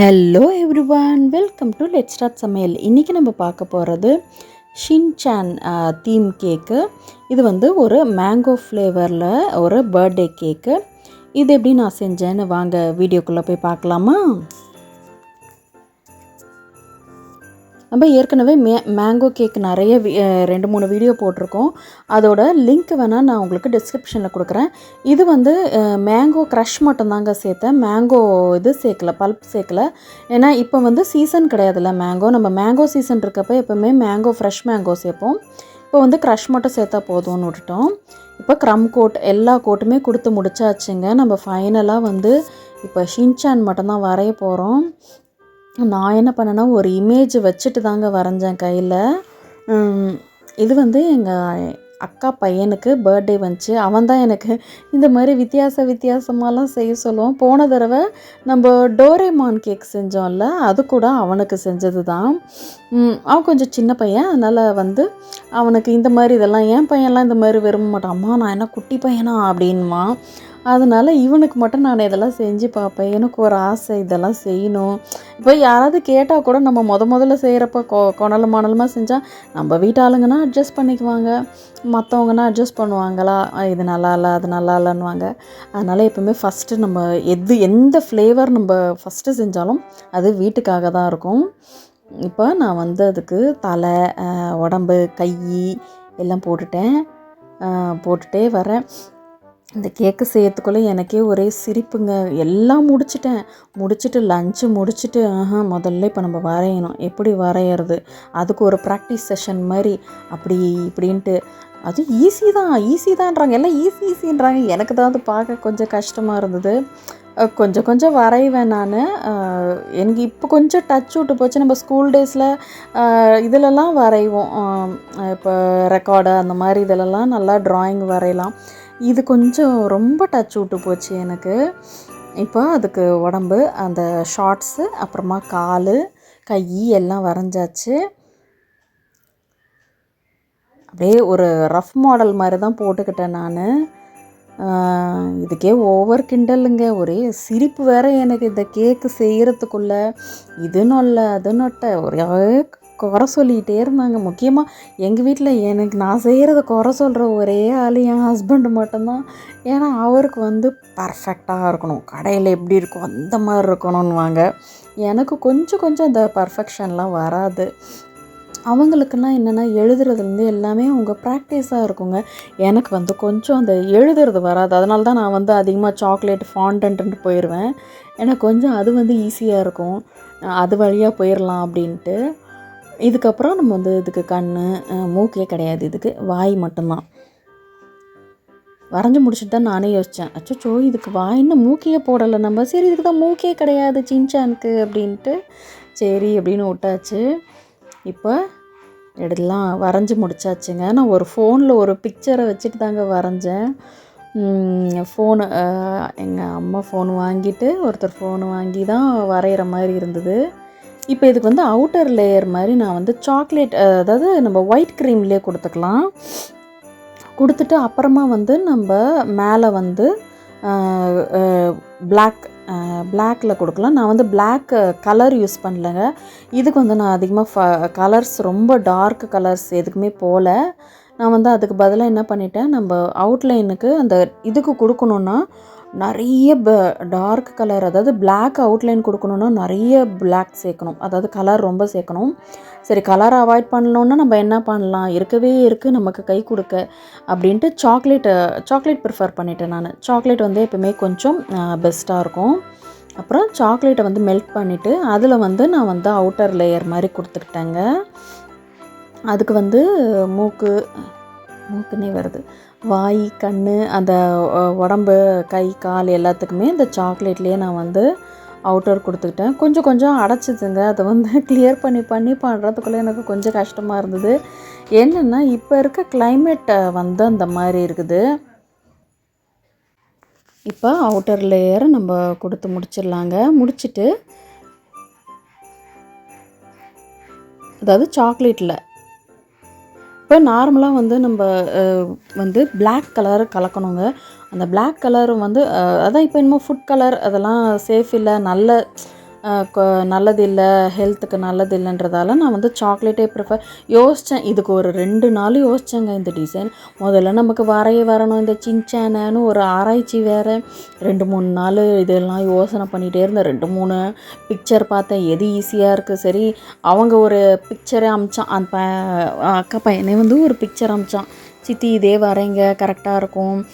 Hello everyone welcome to let start சமையல் இன்றைக்கி நம்ம பார்க்க போகிறது ஷின்சான் தீம் கேக்கு இது வந்து ஒரு மேங்கோ ஃப்ளேவரில் ஒரு பர்த்டே கேக்கு இது எப்படி நான் செஞ்சேன்னு வாங்க வீடியோக்குள்ளே போய் பார்க்கலாமா? நம்ம ஏற்கனவே மே மேங்கோ கேக் நிறைய ரெண்டு மூணு வீடியோ போட்டிருக்கோம். அதோட லிங்க் வேணால் நான் உங்களுக்கு டிஸ்கிரிப்ஷனில் கொடுக்குறேன். இது வந்து மேங்கோ க்ரஷ் மட்டும்தாங்க சேர்த்தேன். மேங்கோ இது சேர்க்கல பல்ப் சேர்க்கல. ஏன்னா இப்போ வந்து சீசன் கிடையாதுல்ல மேங்கோ நம்ம மேங்கோ சீசன் இருக்கப்போ எப்போவுமே மேங்கோ ஃப்ரெஷ் மேங்கோ சேர்ப்போம். இப்போ வந்து க்ரஷ் மட்டும் சேர்த்தா போதும்னு விட்டுட்டோம். இப்போ க்ரம் கோட் எல்லா கோட்டுமே கொடுத்து முடிச்சாச்சுங்க. நம்ம ஃபைனலாக வந்து இப்போ ஷின்சான் மட்டும்தான் வரைய போகிறோம் நான் என்ன பண்ணேன்னா ஒரு இமேஜ் வச்சுட்டு தாங்க வரைஞ்சேன் கையில். இது வந்து எங்கள் அக்கா பையனுக்கு பர்த்டே வந்துச்சு. அவன் தான் எனக்கு இந்த மாதிரி வித்தியாச வித்தியாசமாலாம் செய்ய சொல்லுவான். போன தடவை நம்ம டோரேமான் கேக் செஞ்சோம்ல அது கூட அவனுக்கு செஞ்சது தான். அவன் கொஞ்சம் சின்ன பையன் அதனால் வந்து அவனுக்கு இந்த மாதிரி இதெல்லாம் என் பையன்லாம் இந்த மாதிரி விரும்ப மாட்டான். அம்மா நான் என்ன குட்டி பையனா? அப்படின்மா அதனால் இவனுக்கு மட்டும் நான் இதெல்லாம் செஞ்சு பார்ப்பேன். எனக்கு ஒரு ஆசை இதெல்லாம் செய்யணும். இப்போ யாராவது கேட்டால் கூட நம்ம முத முதல்ல செய்கிறப்ப கொ கொணல மணலமாக செஞ்சால் நம்ம வீட்டாளுங்கன்னா அட்ஜஸ்ட் பண்ணிக்குவாங்க. மற்றவங்கன்னா அட்ஜஸ்ட் பண்ணுவாங்களா? இது நல்லா இல்லை அது நல்லா இல்லைன்னுவாங்க. அதனால் எப்பவுமே ஃபஸ்ட்டு நம்ம எது எந்த ஃப்ளேவர் நம்ம ஃபஸ்ட்டு செஞ்சாலும் அது வீட்டுக்காக தான் இருக்கும். இப்போ நான் வந்து அதுக்கு தலை உடம்பு கை எல்லாம் போட்டுட்டேன். போட்டுகிட்டே போட்டுட்டே வரேன் இந்த கேக்கு செய்யறதுக்குள்ளே எனக்கே ஒரே சிரிப்புங்க. எல்லாம் முடிச்சிட்டேன். முடிச்சுட்டு லஞ்சு முடிச்சுட்டு ஆஹா முதல்ல இப்போ நம்ம வரையணும். எப்படி வரையிறது? அதுக்கு ஒரு ப்ராக்டிஸ் செஷன் மாதிரி. அப்படி இப்படின்ட்டு. அது ஈஸி தான். ஈஸி தான்றாங்க. எல்லாம் ஈஸி ஈஸின்றாங்க எனக்கு தான் அது பார்க்க கொஞ்சம் கஷ்டமாக இருந்தது. கொஞ்சம் கொஞ்சம் வரைவேன் நான். எனக்கு இப்போ கொஞ்சம் டச் விட்டு போச்சு. நம்ம ஸ்கூல் டேஸில் இதிலலாம் வரைவோம். இப்போ ரெக்கார்டு அந்த மாதிரி இதிலலாம் நல்லா ட்ராயிங் வரையலாம். இது கொஞ்சம் ரொம்ப டச் விட்டு போச்சு எனக்கு. இப்போ அதுக்கு உடம்பு அந்த ஷார்ட்ஸு அப்புறமா கால் கை எல்லாம் வரைஞ்சாச்சு. அப்படியே ஒரு ரஃப் மாடல் மாதிரி தான் போட்டுக்கிட்டேன் நான். இதுக்கே ஓவர் கிண்டலுங்க. ஒரே சிரிப்பு வேற எனக்கு இந்த கேக்கு செய்கிறதுக்குள்ளே இது நொல்ல அது நொட்டை ஒரே குறை சொல்லிகிட்டே இருந்தாங்க. முக்கியமாக எங்கள் வீட்டில் எனக்கு நான் செய்கிறத குறை சொல்கிற ஒரே ஆள் என் ஹஸ்பண்டு மட்டும்தான். ஏன்னா அவருக்கு வந்து பர்ஃபெக்டாக இருக்கணும். கடையில் எப்படி இருக்கும் அந்த மாதிரி இருக்கணும்னுவாங்க. எனக்கு கொஞ்சம் கொஞ்சம் இந்த பர்ஃபெக்ஷன்லாம் வராது. அவங்களுக்குலாம் என்னென்னா எழுதுறதுலேருந்து எல்லாமே அவங்க ப்ராக்டிஸாக இருக்குங்க. எனக்கு வந்து கொஞ்சம் அந்த எழுதுறது வராது. அதனால தான் நான் வந்து அதிகமாக சாக்லேட் ஃபாண்டன்ட்டு போயிடுவேன் எனக்கு கொஞ்சம் அது வந்து ஈஸியாக இருக்கும். அது வழியாக போயிடலாம் அப்படின்ட்டு. இதுக்கப்புறம் நம்ம வந்து இதுக்கு கண் மூக்கே கிடையாது. இதுக்கு வாய் மட்டும்தான். வரைஞ்சி முடிச்சுட்டு தான் நானே யோசித்தேன் அச்சோ இதுக்கு வாயின்னு மூக்கையே போடலை நம்ம. சரி இதுக்கு தான் மூக்கே கிடையாது சின்சானுக்கு அப்படின்ட்டு. சரி அப்படின்னு விட்டாச்சு. இப்போ எல்லாம் வரைஞ்சி முடிச்சாச்சுங்க. நான் ஒரு ஃபோனில் ஒரு பிக்சரை வச்சுட்டு தாங்க வரைஞ்சேன். ஃபோனு எங்கள் அம்மா ஃபோன் வாங்கிட்டு ஒருத்தர் ஃபோன் வாங்கி தான் வரைகிற மாதிரி இருந்தது. இப்போ இதுக்கு வந்து அவுட்டர் லேயர் மாதிரி நான் வந்து சாக்லேட் அதாவது நம்ம ஒயிட் க்ரீம்லேயே கொடுத்துக்கலாம். கொடுத்துட்டு அப்புறமா வந்து நம்ம மேலே வந்து பிளாக் பிளாக்கில் கொடுக்கலாம். நான் வந்து பிளாக் கலர் யூஸ் பண்ணலைங்க. இதுக்கு வந்து நான் அதிகமாக ஃப கலர்ஸ் ரொம்ப டார்க் கலர்ஸ் எதுக்குமே போகல நான் வந்து அதுக்கு பதிலாக என்ன பண்ணிட்டேன்? நம்ம அவுட்லைனுக்கு அந்த இதுக்கு கொடுக்கணுன்னா நிறைய ப டார்க் கலர் அதாவது பிளாக் அவுட்லைன் கொடுக்கணுன்னா நிறைய பிளாக் சேர்க்கணும். அதாவது கலர் ரொம்ப சேர்க்கணும். சரி கலர் அவாய்ட் பண்ணணுன்னா நம்ம என்ன பண்ணலாம்? இருக்கவே இருக்குது நமக்கு கை கொடுக்க அப்படின்ட்டு சாக்லேட்டை சாக்லேட் ப்ரிஃபர் பண்ணிட்டேன் நான். சாக்லேட் வந்து எப்பவுமே கொஞ்சம் பெஸ்ட்டாக இருக்கும். அப்புறம் சாக்லேட்டை வந்து மெல்ட் பண்ணிவிட்டு அதில் வந்து நான் வந்து அவுட்டர் லேயர் மாதிரி கொடுத்துக்கிட்டேங்க. அதுக்கு வந்து மூக்கு மூக்குன்னே வருது. வாய் கண் அந்த உடம்பு கை கால் எல்லாத்துக்குமே இந்த சாக்லேட்லேயே நான் வந்து அவுட்டர் கொடுத்துக்கிட்டேன். கொஞ்சம் கொஞ்சம் அடைச்சிதுங்க. அதை வந்து கிளியர் பண்ணி பண்ணி பண்ணுறதுக்குள்ளே எனக்கு கொஞ்சம் கஷ்டமாக இருந்தது. என்னென்னா இப்போ இருக்க climate வந்து அந்த மாதிரி இருக்குது. இப்போ அவுட்டர் லேயர் நம்ம கொடுத்து முடிச்சிடலாங்க. முடிச்சுட்டு அதாவது சாக்லேட்டில் இப்போ நார்மலாக வந்து நம்ம வந்து பிளாக் கலர் கலக்கணுங்க. அந்த பிளாக் கலர் வந்து அதான் இப்போ என்னமோ ஃபுட் கலர் அதெல்லாம் சேஃப் இல்லை நல்ல நல்லதில்லை நல்லது இல்லை ஹெல்த்துக்கு நல்லது இல்லைன்றதால நான் வந்து சாக்லேட்டே ப்ரிஃபர் யோசித்தேன் இதுக்கு ஒரு ரெண்டு நாள் யோசித்தேங்க இந்த டிசைன் முதல்ல நமக்கு வரைய வரணும் இந்த சின்சானு ஒரு ஆராய்ச்சி வேறு. ரெண்டு மூணு நாள் இதெல்லாம் யோசனை பண்ணிகிட்டே இருந்தேன். ரெண்டு மூணு பிக்சர் பார்த்தேன் எது ஈஸியாக இருக்குது சரி அவங்க ஒரு பிக்சரே அமிச்சான் அந்த ப- அக்கா பையனே வந்து ஒரு பிக்சர் அமிச்சான். சித்தி இதே வரைங்க கரெக்டாக இருக்கும்.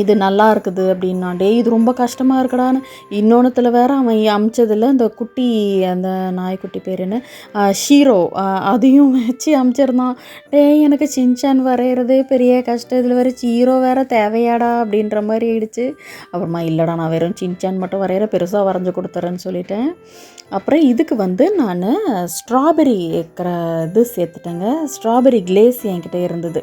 இது நல்லா இருக்குது அப்படின்னா டேய் இது ரொம்ப கஷ்டமாக இருக்குடான்னு. இன்னொன்றுத்தில் வேற அவன் அமிச்சதில் அந்த குட்டி அந்த நாய்க்குட்டி பேர் என்ன? ஷீரோ. அதையும் வச்சு அமிச்சிருந்தான். டேய் எனக்கு சின்சான் வரைகிறதே பெரிய கஷ்டம். இதில் வேறு ஹீரோ வேற தேவையாடா அப்படின்ற மாதிரி ஆயிடுச்சு. அப்புறமா இல்லைடா நான் வெறும் சின்சான் மட்டும் வரைகிற பெருசாக வரைஞ்சி கொடுத்துறேன்னு சொல்லிட்டேன். அப்புறம் இதுக்கு வந்து நான் ஸ்ட்ராபெரி இது சேர்த்துட்டேங்க. ஸ்ட்ராபெரி கிளேஸ் என்கிட்ட இருந்தது.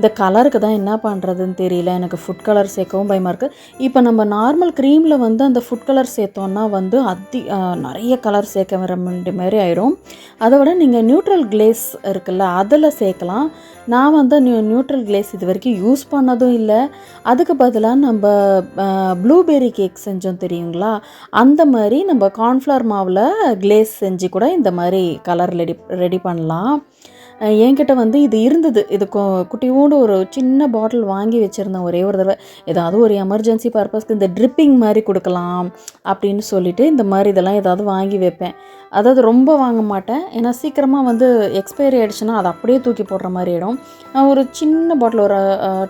இந்த கலருக்கு தான் என்ன பண்ணுறதுன்னு தெரியல. எனக்கு ஃபுட் கலர் சேர்க்கவும் பயமாக இருக்குது இப்போ நம்ம நார்மல் க்ரீமில் வந்து அந்த ஃபுட் கலர் சேர்த்தோன்னா வந்து அதி நிறைய கலர் சேர்க்க வர மாதிரி ஆயிடும் அதை விட நீங்கள் நியூட்ரல் கிளேஸ் இருக்குல்ல அதில் சேர்க்கலாம். நான் வந்து நியூ நியூட்ரல் கிளேஸ் இது வரைக்கும் யூஸ் பண்ணதும் இல்லை. அதுக்கு பதிலாக நம்ம ப்ளூபெர்ரி கேக் செஞ்சோம் தெரியுங்களா? அந்த மாதிரி நம்ம கார்ன்ஃப்ளவர் மாவில் கிளேஸ் செஞ்சு கூட இந்த மாதிரி கலர் ரெடி ரெடி பண்ணலாம். என்கிட்ட வந்து இது இருந்தது. இது கொ குட்டியோண்டு ஒரு சின்ன பாட்டில் வாங்கி வச்சுருந்தேன் ஒரே ஒரு தடவை. ஏதாவது ஒரு எமர்ஜென்சி பர்பஸ்க்கு இந்த ட்ரிப்பிங் மாதிரி கொடுக்கலாம் அப்படின்னு சொல்லிட்டு இந்த மாதிரி இதெல்லாம் ஏதாவது வாங்கி வைப்பேன். அதாவது ரொம்ப வாங்க மாட்டேன். ஏன்னா சீக்கிரமாக வந்து எக்ஸ்பைரி ஆகிடுச்சுன்னா அதை அப்படியே தூக்கி போடுற மாதிரி ஆகிடும் நான் ஒரு சின்ன பாட்டில் ஒரு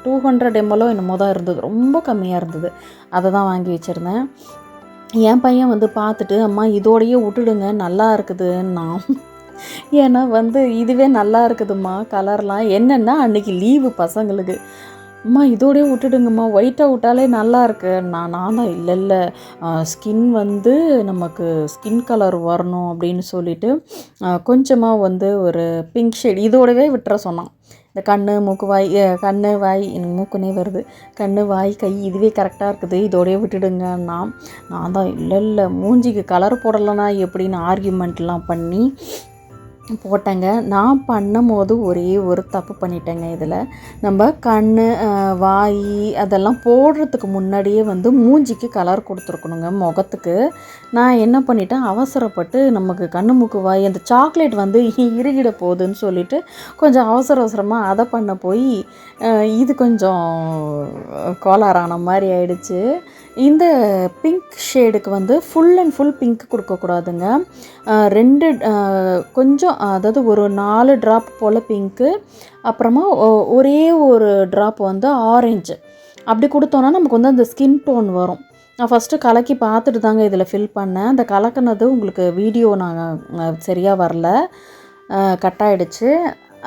டூ ஹண்ட்ரட் எம்எல்ஓ என்னமோ தான் இருந்தது. ரொம்ப கம்மியாக இருந்தது. அதை தான் வாங்கி வச்சுருந்தேன். என் பையன் வந்து பார்த்துட்டு அம்மா இதோடையே விட்டுடுங்க. நல்லா இருக்குதுன்னா ஏன்னா வந்து இதுவே நல்லா இருக்குதும்மா கலர்லாம். என்னென்னா அன்றைக்கி லீவு பசங்களுக்கு. அம்மா இதோடய விட்டுடுங்கம்மா. ஒயிட்டாக விட்டாலே நல்லா இருக்கு. நான் நான் தான் இல்லை இல்லை ஸ்கின் வந்து நமக்கு ஸ்கின் கலர் வரணும் அப்படின்னு சொல்லிட்டு கொஞ்சமாக வந்து ஒரு பிங்க் ஷேட் இதோடவே விட்டுற சொன்னான். இந்த கண் மூக்கு வாய் கண் வாய் எனக்கு மூக்குனே வருது. கண் வாய் கை இதுவே கரெக்டாக இருக்குது. இதோடய விட்டுடுங்கன்னா நான் தான் இல்லை இல்லை மூஞ்சிக்கு கலர் போடலைன்னா எப்படின்னு ஆர்கியூமெண்ட்லாம் பண்ணி போட்டேங்க. நான் பண்ணும் போது ஒரே ஒரு தப்பு பண்ணிட்டேங்க இதில். நம்ம கண் வாய் அதெல்லாம் போடுறதுக்கு முன்னாடியே வந்து மூஞ்சிக்கு கலர் கொடுத்துருக்கணுங்க முகத்துக்கு. நான் என்ன பண்ணிட்டேன் அவசரப்பட்டு நமக்கு கண்ணு மூக்கு வாய் அந்த சாக்லேட் வந்து இறுகிட போகுதுன்னு சொல்லிட்டு கொஞ்சம் அவசர அவசரமாக அதை பண்ண போய் இது கொஞ்சம் கோளாறான மாதிரி ஆயிடுச்சு. இந்த பிங்க் ஷேடுக்கு வந்து ஃபுல் அண்ட் ஃபுல் பிங்க் கொடுக்கக்கூடாதுங்க. ரெண்டு கொஞ்சம் அதாவது ஒரு நாலு ட்ராப் போல் பிங்க்கு அப்புறமா ஒ- ஒரே ஒரு ட்ராப் வந்து ஆரஞ்சு அப்படி கொடுத்தோன்னா நமக்கு வந்து அந்த ஸ்கின் டோன் வரும். நான் ஃபஸ்ட்டு கலக்கி பார்த்துட்டு தாங்க இதில் ஃபில் பண்ணேன். அந்த கலக்கினது உங்களுக்கு வீடியோ நான் சரியாக வரல. கட் ஆகிடுச்சு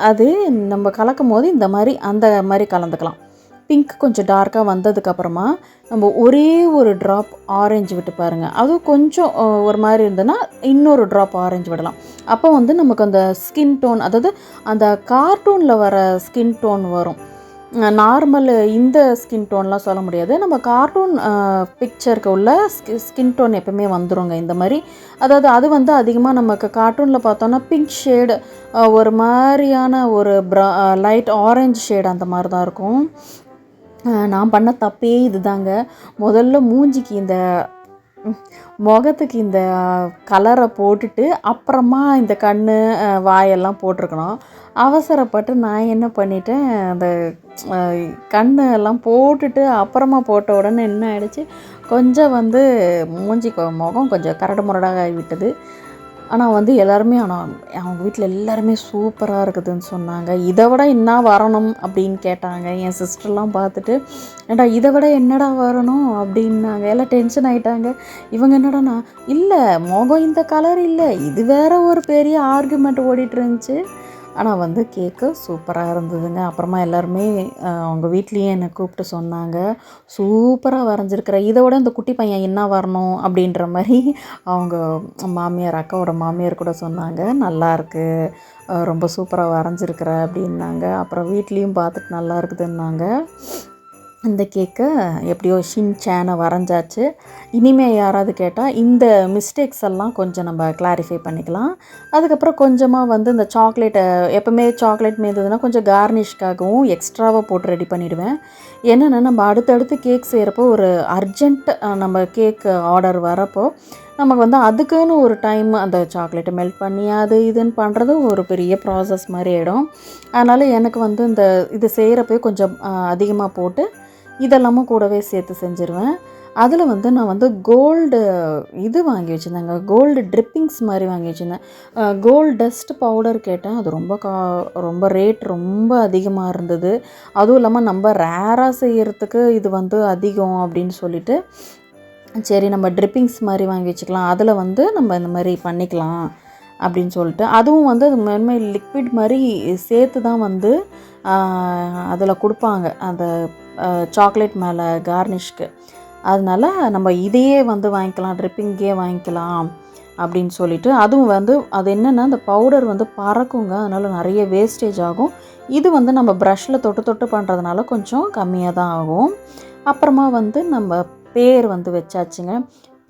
அது நம்ம கலக்கும் போது இந்த மாதிரி அந்த மாதிரி கலந்துக்கலாம். பிங்க் கொஞ்சம் டார்க்காக வந்ததுக்கப்புறமா நம்ம ஒரே ஒரு ட்ராப் ஆரஞ்சு விட்டு பாருங்கள் அதுவும் கொஞ்சம் ஒரு மாதிரி இருந்ததுன்னா இன்னொரு ட்ராப் ஆரஞ்சு விடலாம். அப்போ வந்து நமக்கு அந்த ஸ்கின் டோன் அதாவது அந்த கார்ட்டூனில் வர ஸ்கின் டோன் வரும். நார்மல் இந்த ஸ்கின் டோன்லாம் சொல்ல முடியாது. நம்ம கார்ட்டூன் பிக்சருக்கு உள்ள ஸ்கின் டோன் எப்பவுமே வந்துருங்க இந்த மாதிரி. அதாவது அது வந்து அதிகமாக நமக்கு கார்ட்டூனில் பார்த்தோன்னா பிங்க் ஷேடு ஒரு மாதிரியான ஒரு ப்ரா லைட் ஆரஞ்சு ஷேடு அந்த மாதிரி தான் இருக்கும். நான் பண்ண தப்பே இதுதாங்க. முதல்ல மூஞ்சிக்கு இந்த முகத்துக்கு இந்த கலரை போட்டுட்டு அப்புறமா இந்த கண் வாயெல்லாம் போட்டிருக்கணும். அவசரப்பட்டு நான் என்ன பண்ணிட்டேன் அந்த கண்ணு எல்லாம் போட்டுட்டு அப்புறமா போட்ட உடனே என்ன ஆயிடுச்சு கொஞ்சம் வந்து மூஞ்சி கொ- முகம் கொஞ்சம் கரடு முரடாக ஆகிவிட்டது. ஆனால் வந்து எல்லாருமே ஆனால் அவங்க வீட்டில் எல்லாருமே சூப்பராக இருக்குதுன்னு சொன்னாங்க. இதை விட என்ன வரணும் அப்படின்னு கேட்டாங்க. என் சிஸ்டர்லாம் பார்த்துட்டு ஏன்டா இதை விட என்னடா வரணும்? அப்படின்னாங்க. எல்லாம் டென்ஷன் ஆகிட்டாங்க இவங்க என்னடானா இல்லை முகம் இந்த கலர் இல்லை. இது வேற ஒரு பெரிய ஆர்குமெண்ட் ஓடிட்டு இருந்துச்சு. ஆனால் வந்து கேக்கு சூப்பராக இருந்ததுங்க. அப்புறமா எல்லாருமே அவங்க வீட்லேயே என்னை கூப்பிட்டு சொன்னாங்க. சூப்பராக வரைஞ்சிருக்கிற இதை விட இந்த குட்டி பையன் என்ன வரணும் அப்படின்ற மாதிரி அவங்க மாமியார் அக்காவோட மாமியார் கூட சொன்னாங்க. நல்லா இருக்குது ரொம்ப சூப்பராக வரைஞ்சிருக்கிற அப்படின்னாங்க. அப்புறம் வீட்லேயும் பார்த்துட்டு நல்லா இருக்குதுன்னாங்க. இந்த கேக்கை எப்படியோ ஷின் சேனை வரைஞ்சாச்சு. இனிமே யாராவது கேட்டால் இந்த மிஸ்டேக்ஸ் எல்லாம் கொஞ்சம் நம்ம கிளாரிஃபை பண்ணிக்கலாம். அதுக்கப்புறம் கொஞ்சமாக வந்து இந்த சாக்லேட்டை எப்போவுமே சாக்லேட் மீந்ததுன்னா கொஞ்சம் கார்னிஷ்காகவும் எக்ஸ்ட்ராவாக போட்டு ரெடி பண்ணிடுவேன். என்னென்னா நம்ம அடுத்தடுத்து கேக் செய்கிறப்போ ஒரு அர்ஜெண்ட் நம்ம கேக் ஆர்டர் வரப்போ நமக்கு வந்து அதுக்குன்னு ஒரு டைம் அந்த சாக்லேட்டை மெல்ட் பண்ணி அது இதுன்னு பண்ணுறது ஒரு பெரிய ப்ராசஸ் மாதிரி ஆகிடும் அதனால் எனக்கு வந்து இந்த இது செய்கிறப்பே கொஞ்சம் அதிகமாக போட்டு இதெல்லாமும் கூடவே சேர்த்து செஞ்சுருவேன். அதில் வந்து நான் வந்து கோல்டு இது வாங்கி வச்சுருந்தேங்க. கோல்டு ட்ரிப்பிங்ஸ் மாதிரி வாங்கி வச்சுருந்தேன். கோல்டு டஸ்ட் பவுடர் கேட்டேன். அது ரொம்ப கா ரொம்ப ரேட் ரொம்ப அதிகமாக இருந்தது. அதுவும் இல்லாமல் நம்ம ரேராக செய்கிறதுக்கு இது வந்து அதிகம் அப்படின்னு சொல்லிட்டு சரி நம்ம ட்ரிப்பிங்ஸ் மாதிரி வாங்கி வச்சுக்கலாம். அதில் வந்து நம்ம இந்த மாதிரி பண்ணிக்கலாம் அப்படின்னு சொல்லிட்டு. அதுவும் வந்து அது மென்மை லிக்விட் மாதிரி சேர்த்து தான் வந்து அதில் கொடுப்பாங்க. அந்த சாக்லேட் மேலே கார்னிஷ்க்கு அதனால நம்ம இதையே வந்து வாங்கிக்கலாம் ட்ரிப்பிங்கே வாங்கிக்கலாம் அப்படின்னு சொல்லிட்டு அதுவும் வந்து அது என்னென்னா அந்த பவுடர் வந்து பறக்குங்க. அதனால் நிறைய வேஸ்டேஜ் ஆகும். இது வந்து நம்ம ப்ரஷில் தொட்டு தொட்டு பண்ணுறதுனால கொஞ்சம் கம்மியாக தான் ஆகும். அப்புறமா வந்து நம்ம பேர் வந்து வச்சாச்சுங்க.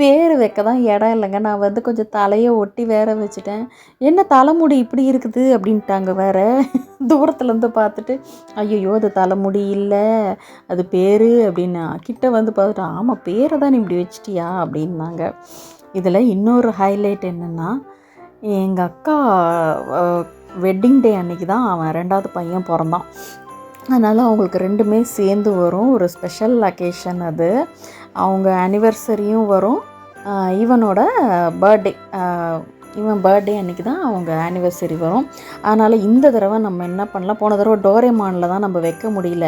பேர் வைக்க தான் இடம் இல்லைங்க. நான் வந்து கொஞ்சம் தலையை ஒட்டி வேற வச்சுட்டேன். என்ன தலைமுடி இப்படி இருக்குது? அப்படின்ட்டாங்க வேற. தூரத்துலேருந்து பார்த்துட்டு ஐயோ அது தலைமுடி இல்லை. அது பேர் அப்படின்னா கிட்ட வந்து பார்த்துட்டு ஆமாம் பேரை தான் நீ இப்படி வச்சிட்டியா? அப்படின்னாங்க. இதில் இன்னொரு ஹைலைட் என்னென்னா எங்கள் அக்கா வெட்டிங் டே அன்னைக்கு தான் அவன் ரெண்டாவது பையன் பிறந்தான். அதனால் அவங்களுக்கு ரெண்டுமே சேர்ந்து வரும். ஒரு ஸ்பெஷல் அக்கேஷன் அது. அவங்க ஆனிவர்சரியும் வரும். இவனோட பர்த்டே இவன் பர்த்டே அன்றைக்கி தான் அவங்க ஆனிவர்சரி வரும். அதனால் இந்த தடவை நம்ம என்ன பண்ணலாம்? போன தடவை டோரேமானில் தான் நம்ம வைக்க முடியல.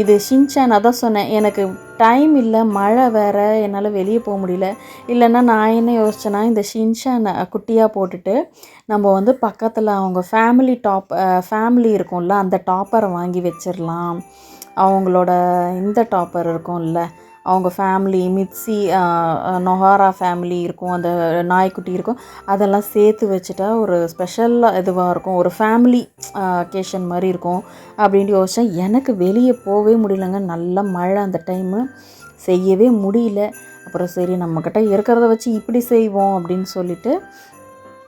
இது ஷின்சான் அதான் சொன்னேன். எனக்கு டைம் இல்லை மழை வேறு என்னால் வெளியே போக முடியல. இல்லைன்னா நான் என்ன யோசிச்சேன்னா இந்த ஷின்சான் குட்டியாக போட்டுட்டு நம்ம வந்து பக்கத்தில் அவங்க ஃபேமிலி டாப் ஃபேமிலி இருக்கும்ல அந்த டாப்பரை வாங்கி வச்சிடலாம். அவங்களோட இந்த டாப்பர் இருக்கும்ல. அவங்க ஃபேமிலி மிக்சி நொஹாரா ஃபேமிலி இருக்கும் அந்த நாய்க்குட்டி இருக்கும் அதெல்லாம் சேர்த்து வச்சுட்டா ஒரு ஸ்பெஷலாக இதுவாக இருக்கும். ஒரு ஃபேமிலி அக்கேஷன் மாதிரி இருக்கும் அப்படின்ட்டு யோசித்தேன் எனக்கு வெளியே போகவே முடியலங்க. நல்ல மழை அந்த டைமு செய்யவே முடியல. அப்புறம் சரி நம்மக்கிட்ட இருக்கிறத வச்சு இப்படி செய்வோம் அப்படின்னு சொல்லிட்டு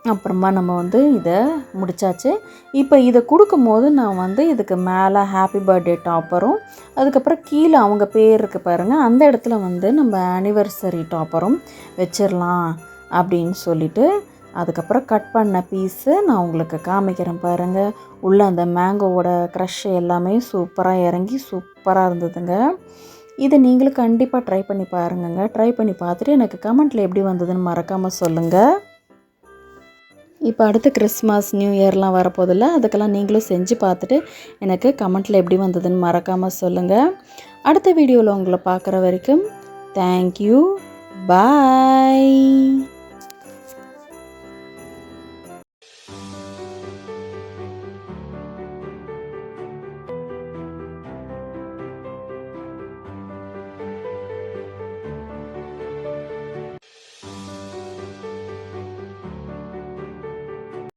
அப்புறமா நம்ம வந்து இதை முடித்தாச்சு இப்போ இதை கொடுக்கும்போது நான் வந்து இதுக்கு மேலே ஹாப்பி பர்த்டே டாப்பரும் அதுக்கப்புறம் கீழே அவங்க பேர் இருக்கு பாருங்கள் அந்த இடத்துல வந்து நம்ம ஆனிவர்சரி டாப்பரும் வச்சிடலாம் அப்படின்னு சொல்லிவிட்டு அதுக்கப்புறம் கட் பண்ண பீஸு நான் உங்களுக்கு காமிக்கிறேன் பாருங்கள் உள்ளே அந்த மேங்கோவோட க்ரஷ் எல்லாமே சூப்பராக இறங்கி சூப்பராக இருந்ததுங்க. இதை நீங்களும் கண்டிப்பாக ட்ரை பண்ணி பாருங்கங்க. ட்ரை பண்ணி பார்த்துட்டு எனக்கு கமெண்ட்டில் எப்படி வந்ததுன்னு மறக்காமல் சொல்லுங்கள் இப்போ அடுத்து கிறிஸ்மஸ் நியூ இயர்லாம் வரப்போதில்ல அதுக்கெல்லாம் நீங்களும் செஞ்சு பார்த்துட்டு எனக்கு கமெண்ட்டில் எப்படி வந்ததுன்னு மறக்காமல் சொல்லுங்கள் அடுத்த வீடியோவில் உங்களை பார்க்குற வரைக்கும் தேங்க்யூ பாய்